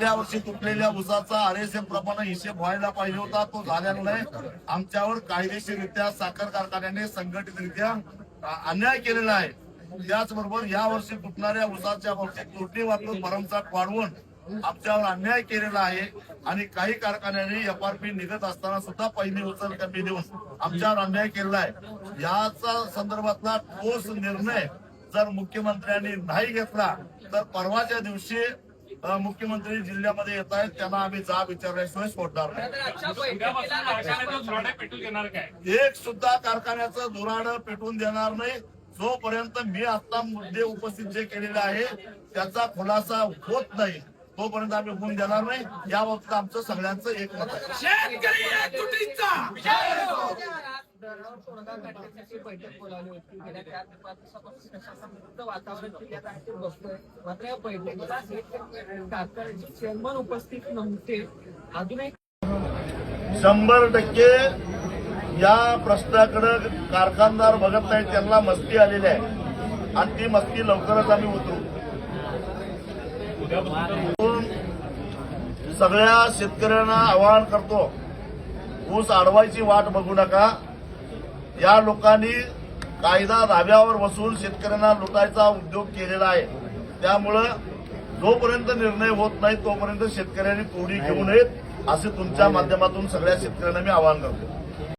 त्या वर्षी तुटलेल्या उसाचा आरएसएफ प्रमाणे हिशेब व्हायला पाहिजे होता. तो झालेला नाही आमच्यावर कायदेशीररित्या साखर कारखान्याने संघटितरित्या अन्याय केलेला आहे. त्याचबरोबर या वर्षी तुटणाऱ्या उसाच्या बाबतीत त्रुटी वापरून भरमसाठ वाढवून आमच्यावर अन्याय केलेला आहे. आणि काही कारखान्यांनी एफआरपी निघत असताना सुद्धा पहिली उचल कमी देऊन आमच्यावर अन्याय केलेला आहे. याचा संदर्भातला ठोस निर्णय जर मुख्यमंत्र्यांनी नाही घेतला तर परवाच्या दिवशी मुख्यमंत्री जिल्ह्यामध्ये येत आहेत. त्यांना आम्ही जाब विचारल्याशिवाय सोडणार नाही. एक सुद्धा कारखान्याचं धुराडं पेटून देणार नाही. जोपर्यंत मी आता मुद्दे उपस्थित जे केलेले आहे त्याचा खुलासा होत नाही तोपर्यंत आम्ही होऊन देणार नाही. या बाबतीत आमचं सगळ्यांचं एकमत आहे. धरणावर तोडगा काढण्यासाठी बैठक बोलावली होती? गेल्या चार ते पाच दिवसापासून प्रशासनाचं वातावरण जिल्ह्यात आहे ते बसतोय मात्र या बैठकीला हे चेअरमन उपस्थित नव्हते. अजूनही शंभर टक्के या प्रश्नाकडे कारखानदार बघत नाही त्यांना मस्ती आलेली आहे. आणि ती मस्ती लवकरच आम्ही उतरू. सगळ्या शेतकऱ्यांना आवाहन करतो ऊस आडवायची वाट बघू नका. या लोकांनी कायदा धाब्यावर बसून शेतकऱ्यांना लुटायचा उद्योग केलेला आहे. त्यामुळं जोपर्यंत निर्णय होत नाही तोपर्यंत शेतकऱ्यांनी तोडी घेऊ नयेत असे तुमच्या माध्यमातून सगळ्या शेतकऱ्यांना मी आवाहन करतो.